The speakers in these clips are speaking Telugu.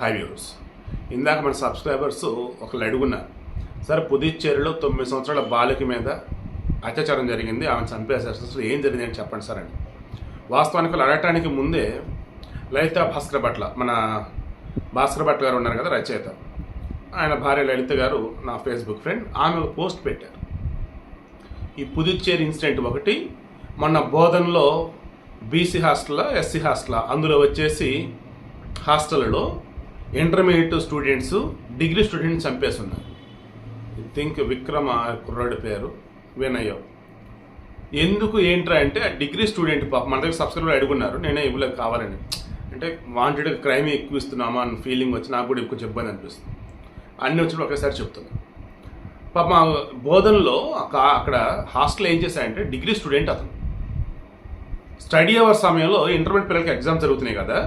హై వ్యూస్ ఇందాక మన సబ్స్క్రైబర్స్ ఒకళ్ళు అడుగున్నారు సార్ పుదుచ్చేరిలో తొమ్మిది సంవత్సరాల బాలిక మీద అత్యాచారం జరిగింది. ఆమె చంపేశారు. అసలు ఏం జరిగింది అని చెప్పండి సార్ అని. వాస్తవానికి వాళ్ళు అడగటానికి ముందే లలిత భాస్కర్ భట్ల మన భాస్కర్ భట్ల గారు ఉన్నారు కదా రచయిత. ఆయన భార్య లలిత గారు నా ఫేస్బుక్ ఫ్రెండ్ ఆమె పోస్ట్ పెట్టారు. ఈ పుదుచ్చేరి ఇన్సిడెంట్ ఒకటి మొన్న బోధనలో బీసీ హాస్టల్ ఎస్సీ హాస్టల్ అందులో వచ్చేసి హాస్టల్లో ఇంటర్మీడియట్ స్టూడెంట్స్ డిగ్రీ స్టూడెంట్స్ చంపేస్తున్నారు. ఐ థింక్ విక్రమ కుర్రాడు పేరు వినయ్. ఎందుకు ఏంట్రా అంటే ఆ డిగ్రీ స్టూడెంట్ పాప మన దగ్గర సబ్స్క్రైబర్ అడుగున్నారు నేనే ఇవ్వలేదు కావాలని. అంటే వాంటెడ్ క్రైమ్ ఎక్కువ ఇస్తున్నామా అన్న ఫీలింగ్ వచ్చి నాకు కూడా ఎక్కువ ఇబ్బంది అనిపిస్తుంది. అన్నీ వచ్చినప్పుడు ఒకేసారి చెప్తున్నాను పాప మా బోధనలో అక్కడ హాస్టల్ ఏం చేశాయంటే డిగ్రీ స్టూడెంట్ అతను. స్టడీ అవర్ సమయంలో ఇంటర్మీడియట్ పిల్లలకి ఎగ్జామ్ జరుగుతున్నాయి కదా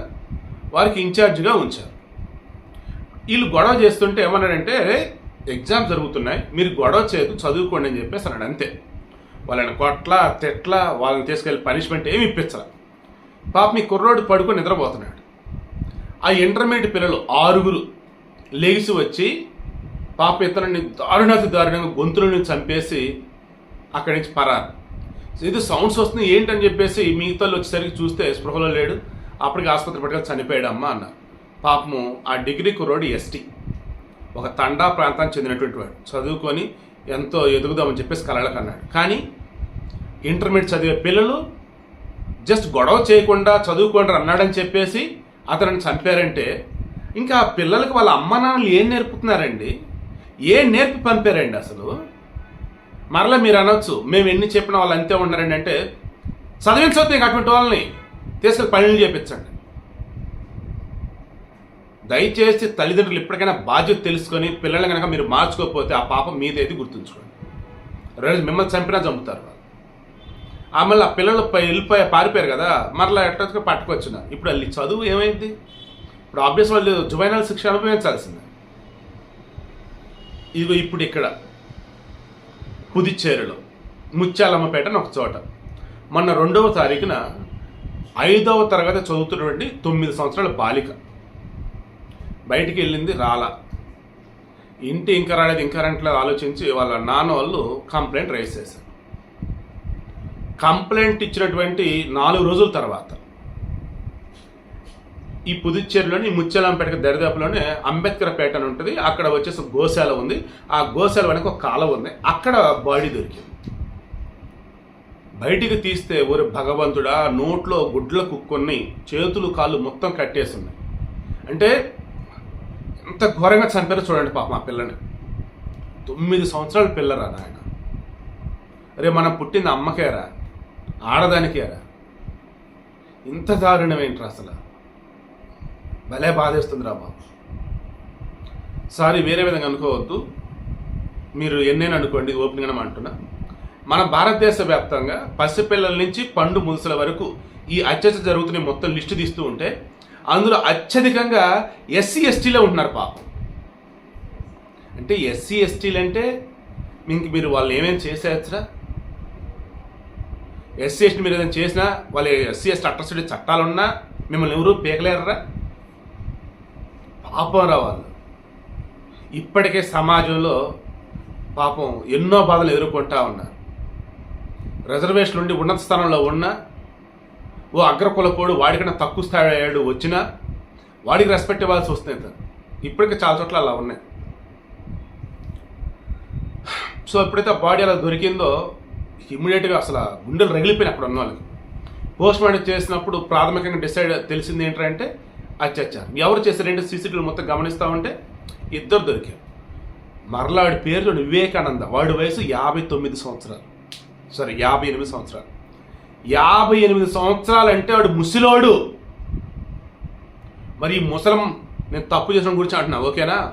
వారికి ఇన్ఛార్జ్గా ఉంచారు. వీళ్ళు గొడవ చేస్తుంటే ఏమన్నాడంటే ఎగ్జామ్ జరుగుతున్నాయి మీరు గొడవ చేయదు చదువుకోండి అని చెప్పేసి అన్నాడు. అంతే. వాళ్ళని కొట్ల తెట్ల వాళ్ళని తీసుకెళ్ళి పనిష్మెంట్ ఏమి ఇప్పించాల. పాప మీ కుర్రోడు పడుకొని నిద్రపోతున్నాడు. ఆ ఇంటర్మీడియట్ పిల్లలు ఆరుగురు లేచి వచ్చి పాప ఇతరుని దారుణాతి దారుణంగా గొంతులను చంపేసి అక్కడి నుంచి పరారు. ఇది సౌండ్స్ వస్తుంది ఏంటని చెప్పేసి మిగతా వాళ్ళు వచ్చేసరికి చూస్తే స్పృహలో లేడు. అప్పటికి ఆసుపత్రి పట్టుకొని చనిపోయాడు అన్నారు. పాపము ఆ డిగ్రీ కుర్రోడు ఎస్టీ. ఒక తండా ప్రాంతానికి చెందినటువంటి వాడు. చదువుకొని ఎంతో ఎదుగుదామని చెప్పేసి కలలకు అన్నాడు కానీ ఇంటర్మీడియట్ చదివే పిల్లలు జస్ట్ గొడవ చేయకుండా చదువుకోండి అన్నాడని చెప్పేసి అతనిని చంపారంటే ఇంకా ఆ పిల్లలకు వాళ్ళ అమ్మ నాన్నలు ఏం నేర్పుతున్నారండి? ఏం నేర్పి పంపారండి అసలు? మరలా మీరు అనొచ్చు మేము ఎన్ని చెప్పిన వాళ్ళు అంతే ఉన్నారండి అంటే చదివించవద్దు అటువంటి వాళ్ళని తీసుకెళ్ళి పనులు చేపించండి. దయచేసి తల్లిదండ్రులు ఇప్పటికైనా బాధ్యత తెలుసుకొని పిల్లల్ని కనుక మీరు మార్చుకోకపోతే ఆ పాపం మీదేది గుర్తుంచుకోండి. రోజు మిమ్మల్ని చంపినా చంపుతారు వాళ్ళు. ఆ మళ్ళీ ఆ పిల్లలు పై- వెళ్ళిపోయి పారిపోయారు కదా మరలా ఎట్టగా పట్టుకొచ్చిన ఇప్పుడు వాళ్ళు చదువు ఏమైంది? ఇప్పుడు ఆబ్వియస్ వాళ్ళు జువైనల్ శిక్ష అనుభవించాల్సిందే. ఇదిగో ఇప్పుడు ఇక్కడ పుదుచ్చేరిలో ముత్యాలమ్మపేట అని ఒక చోట. మొన్న రెండవ తారీఖున ఐదవ తరగతి చదువుతున్నటువంటి తొమ్మిది సంవత్సరాల బాలిక. బయటికి వెళ్ళింది రాలా. ఇంటి ఇంకా రాలేదు ఇంకా రెంట్లో ఆలోచించి వాళ్ళ నాన్న వాళ్ళు కంప్లైంట్ రైజ్ చేశారు. కంప్లైంట్ ఇచ్చినటువంటి నాలుగు రోజుల తర్వాత ఈ పుదుచ్చేరిలోని ముచ్చలంపేట దరిదాపులోనే అంబేద్కర్ పేట అని ఉంటుంది. అక్కడ వచ్చేసి గోశాల ఉంది. ఆ గోశాల వెనక ఒక కాలం ఉంది. అక్కడ బాడీ దొరికింది. బయటికి తీస్తే ఊరి భగవంతుడా నోట్లో గుడ్ల కుక్కొని చేతులు కాళ్ళు మొత్తం కట్టేసి ఉన్నాయి. అంటే అంత ఘోరంగా చంపారో చూడండి పాపం ఆ పిల్లని. తొమ్మిది సంవత్సరాల పిల్లరా నాయన. రే మనం పుట్టింది అమ్మకేరా ఆడదానికేరా. ఇంత దారుణం ఏంట్రా అసలు? భలే బాధేస్తుందిరా బాబు. సారీ వేరే విధంగా అనుకోవద్దు. మీరు ఎన్నైనా అనుకోండి ఓపెనింగ్ అని అంటున్నా. మన భారతదేశ వ్యాప్తంగా పసిపిల్లల నుంచి పండు ముదుసల వరకు ఈ అత్యాచారం జరుగుతున్న మొత్తం లిస్టు తీస్తూ ఉంటే అందులో అత్యధికంగా ఎస్సీ ఎస్టీలో ఉంటున్నారు పాపం. అంటే ఎస్సీ ఎస్టీలు అంటే ఇంక మీరు వాళ్ళు ఏమేమి చేసేయచ్చురా? ఎస్సీ ఎస్టీ మీరు ఏదైనా చేసినా వాళ్ళు ఎస్సీ ఎస్టీ అట్రసిటీ చట్టాలున్నా మిమ్మల్ని ఎవరు పీకలేరురా? పాపం రా వాళ్ళు. ఇప్పటికే సమాజంలో పాపం ఎన్నో బాధలు ఎదుర్కొంటా ఉన్నారు. రిజర్వేషన్ నుండి ఉన్నత స్థానంలో ఉన్నా ఓ అగ్రకులపోడు వాడికన్నా తక్కువ స్థాయి అయ్యాడు వచ్చినా వాడికి రెస్పెక్ట్ ఇవ్వాల్సి వస్తుంది తను. ఇప్పటికీ చాలా చోట్ల అలా ఉన్నాయి. సో ఎప్పుడైతే ఆ బాడీ అలా దొరికిందో ఇమ్మీడియట్గా అసలు గుండెలు రగిలిపోయిన అక్కడ ఉన్న వాళ్ళకి. పోస్ట్ మార్టం చేసినప్పుడు ప్రాథమికంగా డిసైడ్ తెలిసింది ఏంటంటే అత్యాచారం ఎవరు చేశారంటే సీసీటీవీ మొత్తం గమనిస్తూ ఉంటే ఇద్దరు దొరికారు. మరలా వాడి పేరు వివేకానంద వాడి వయసు యాభై తొమ్మిది సంవత్సరాలు. సారీ యాభై ఎనిమిది సంవత్సరాలు. యాభై ఎనిమిది సంవత్సరాలు అంటే వాడు ముసిలోడు. మరి ఈ ముసలం నేను తప్పు చేసిన గురించి అంటున్నా ఓకేనా?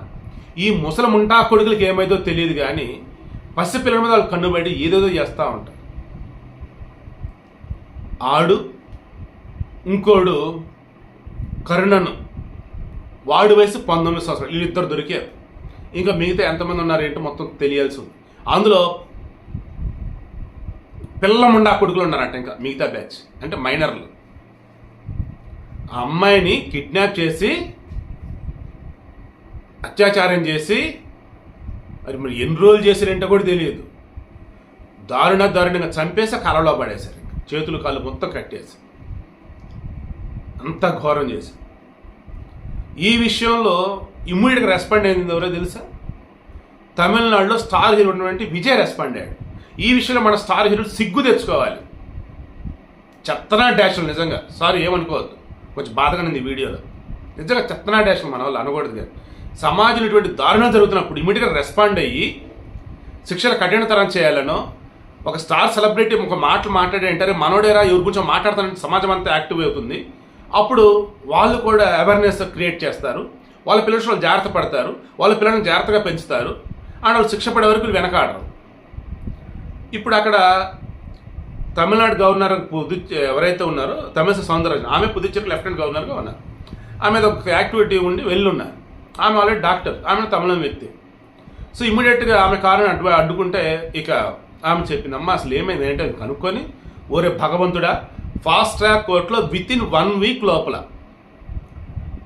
ఈ ముసలం ఉంటా కొడుకులకి ఏమైందో తెలియదు కానీ పసి పిల్లల మీద వాళ్ళు కన్ను బయట ఏదేదో చేస్తూ ఉంటారు. ఆడు ఇంకోడు కరుణను. వాడి వయసు పంతొమ్మిది సంవత్సరాలు వీళ్ళిద్దరు దొరికారు. ఇంకా మిగతా ఎంతమంది ఉన్నారు ఏంటో మొత్తం తెలియాల్సి ఉంది. అందులో పిల్లముండా కొడుకులు ఉన్నారంట ఇంకా మిగతా బ్యాచ్. అంటే మైనర్లు. ఆ అమ్మాయిని కిడ్నాప్ చేసి అత్యాచారం చేసి మరి మరి ఎన్ని రోజులు చేశారంటే కూడా తెలియదు. దారుణ దారుణంగా చంపేసి కలలో పడేశారు ఇంకా. చేతులు కాళ్ళు మొత్తం కట్టేసి. అంత ఘోరం చేసి. ఈ విషయంలో ఇమ్మీడియట్గా రెస్పాండ్ అయింది ఎవరో తెలుసా? తమిళనాడులో స్టార్ హీరో ఉన్నటువంటి విజయ్ రెస్పాండ్ అయ్యాడు. ఈ విషయంలో మన స్టార్ హీరో సిగ్గు తెచ్చుకోవాలి. చెత్తనా డాష్లు నిజంగా. సారీ ఏమనుకోవద్దు. కొంచెం బాధగా ఉంది ఈ వీడియోలో. నిజంగా చెత్తనా డాష్లు మన వాళ్ళు అనకూడదు కానీ సమాజంలో ఇటువంటి దారుణం జరుగుతున్నప్పుడు ఇమీడియట్గా రెస్పాండ్ అయ్యి శిక్షలు కఠినతరం చేయాలనో ఒక స్టార్ సెలబ్రిటీ ఒక మాటలు మాట్లాడే అంటారే మనోడేరా ఎవరి గురించి మాట్లాడతానంటే సమాజం అంతా యాక్టివ్ అవుతుంది. అప్పుడు వాళ్ళు కూడా అవేర్నెస్ క్రియేట్ చేస్తారు. వాళ్ళ పిల్లలు వాళ్ళు జాగ్రత్త పడతారు. వాళ్ళ పిల్లల్ని జాగ్రత్తగా పెంచుతారు. అండ్ వాళ్ళు శిక్ష పడే వరకు వెనకాడరు. ఇప్పుడు అక్కడ తమిళనాడు గవర్నర్ పుదు ఎవరైతే ఉన్నారో తమిళ సౌందరరాజన్ ఆమె పుదుచ్చేరి లెఫ్టినెంట్ గవర్నర్గా ఉన్నారు. ఆమె ఒక యాక్టివిటీ ఉండి వెళ్ళున్నారు. ఆమె ఆల్రెడీ డాక్టర్ ఆమె తమిళం వ్యక్తి. సో ఇమీడియట్గా ఆమె కారణం అడ్డు అడ్డుకుంటే ఇక ఆమె చెప్పిందమ్మా అసలు ఏమైంది? ఏంటో? కనుక్కొని ఓరే భగవంతుడా ఫాస్ట్ ట్రాక్ కోర్టులో విత్ ఇన్ వన్ వీక్ లోపల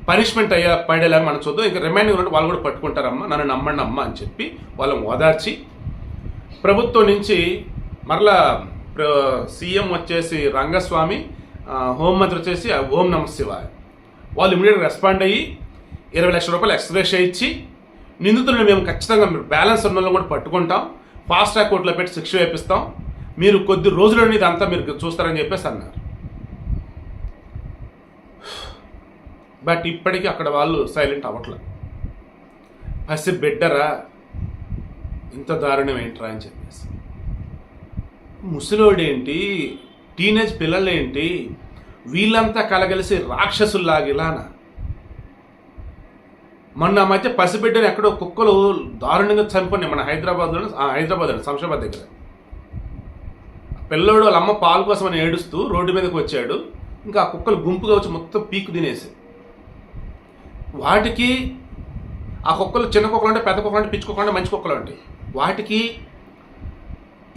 పనిష్మెంట్ అయ్యా పడేలాగా మనం చూద్దాం. ఇంకా రిమైండింగ్ ఉంటే వాళ్ళు కూడా పట్టుకుంటారమ్మా నన్ను నమ్మండి అమ్మా అని చెప్పి వాళ్ళని ఓదార్చి ప్రభుత్వం నుంచి మరలా సీఎం వచ్చేసి రంగస్వామి హోంమంత్రి వచ్చేసి ఓం నమ శివాయ. వాళ్ళు ఇమీడియట్గా రెస్పాండ్ అయ్యి ఇరవై లక్షల రూపాయలు ఎక్స్ప్రెస్ ఇచ్చి నిందితులను మేము ఖచ్చితంగా బ్యాలెన్స్ ఉన్న వాళ్ళని కూడా పట్టుకుంటాం ఫాస్ట్ ట్రాక్ కోర్టులో పెట్టి శిక్ష వేపిస్తాం మీరు కొద్ది రోజులని ఇదంతా మీరు చూస్తారని చెప్పేసి అన్నారు. బట్ ఇప్పటికీ అక్కడ వాళ్ళు సైలెంట్ అవ్వట్లేదు. పసి బిడ్డరా ఇంత దారుణం ఏంట్రా అని చెప్పేసి. ముసలోడేంటి టీనేజ్ పిల్లలేంటి వీళ్ళంతా కలగలిసి రాక్షసుల్లాగిలానా మొన్న మధ్య పసిబిడ్డని ఎక్కడో కుక్కలు దారుణంగా చనిపోయినాయి మన హైదరాబాద్లో హైదరాబాద్ అండి శంషాబాద్ దగ్గర. పిల్లోడు వాళ్ళ అమ్మ పాలు కోసం అని ఏడుస్తూ రోడ్డు మీదకి వచ్చాడు. ఇంకా ఆ కుక్కలు గుంపుగా వచ్చి మొత్తం పీకు తినేసి. వాటికి ఆ కుక్కలు చిన్న కుక్కలు అంటే పెద్ద కుక్కలు అంటే పిచ్చి కుక్కలు అంటే మంచి కుక్కలు అంటే. వాటికి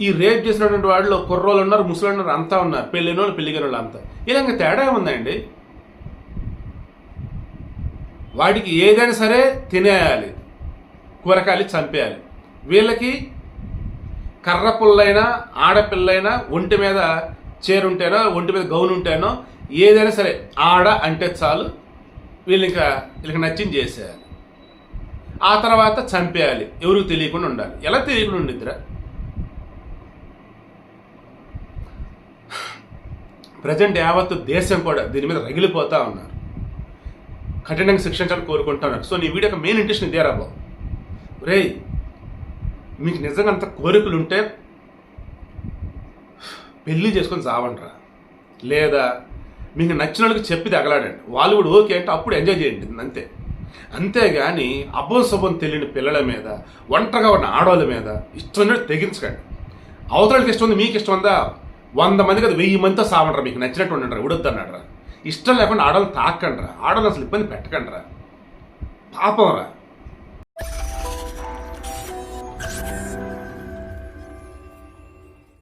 ఈ రేప్ చేసినటువంటి వాళ్ళు కుర్రోళ్ళు ఉన్నారు ముసలి ఉన్నారు అంతా ఉన్నారు. పెళ్ళిన వాళ్ళు పెళ్ళిగిన వాళ్ళు అంతా ఇలా తేడా ఏముందండి? వాటికి ఏదైనా సరే తినేయాలి. కూరకాయలు చంపేయాలి. వీళ్ళకి కర్ర పుల్లైనా ఆడపిల్లైనా ఒంటి మీద చేరుంటేనో ఒంటి మీద గౌన్ ఉంటేనో ఏదైనా సరే ఆడ అంటే చాలు. వీళ్ళు ఇంకా వీళ్ళకి నచ్చింది చేసేయాలి. ఆ తర్వాత చంపేయాలి. ఎవరికి తెలియకుండా ఉండాలి. ఎలా తెలియకుండా ఉండిద్దిరా? ప్రజెంట్ యావత్తు దేశం కూడా దీని మీద రగిలిపోతా ఉన్నారు. కఠినంగా శిక్షించాలని కోరుకుంటున్నారు సో నీ వీడియో మెయిన్ ఇంట్రెస్ట్ ఇదే రాబో రే మీకు నిజంగా అంత కోరికలు ఉంటే పెళ్ళి చేసుకొని చావండిరా. లేదా మీకు నచ్చిన వాళ్ళకి చెప్పి తగలాడండి. వాళ్ళు కూడా ఓకే అంటే అప్పుడు ఎంజాయ్ చేయండి. అంతే. అంతేగాని అబ్బోసబ్బం తెలియని పిల్లల మీద ఒంటరిగా ఉన్న ఆడవాళ్ళ మీద ఇష్టం తెగించకండి. అవతలకి ఇష్టం ఉంది మీకు ఇష్టం ఉందా? వంద మంది కదా వెయ్యి మందితో సావండ్రా మీకు నచ్చినట్టు ఉండండి ఉడొద్దన్నాడు రా ఇష్టం లేకుండా ఆడవాళ్ళని తాకండ్రా ఆడవాళ్ళు అసలు ఇబ్బంది పెట్టకండ్రా. పాపం రా.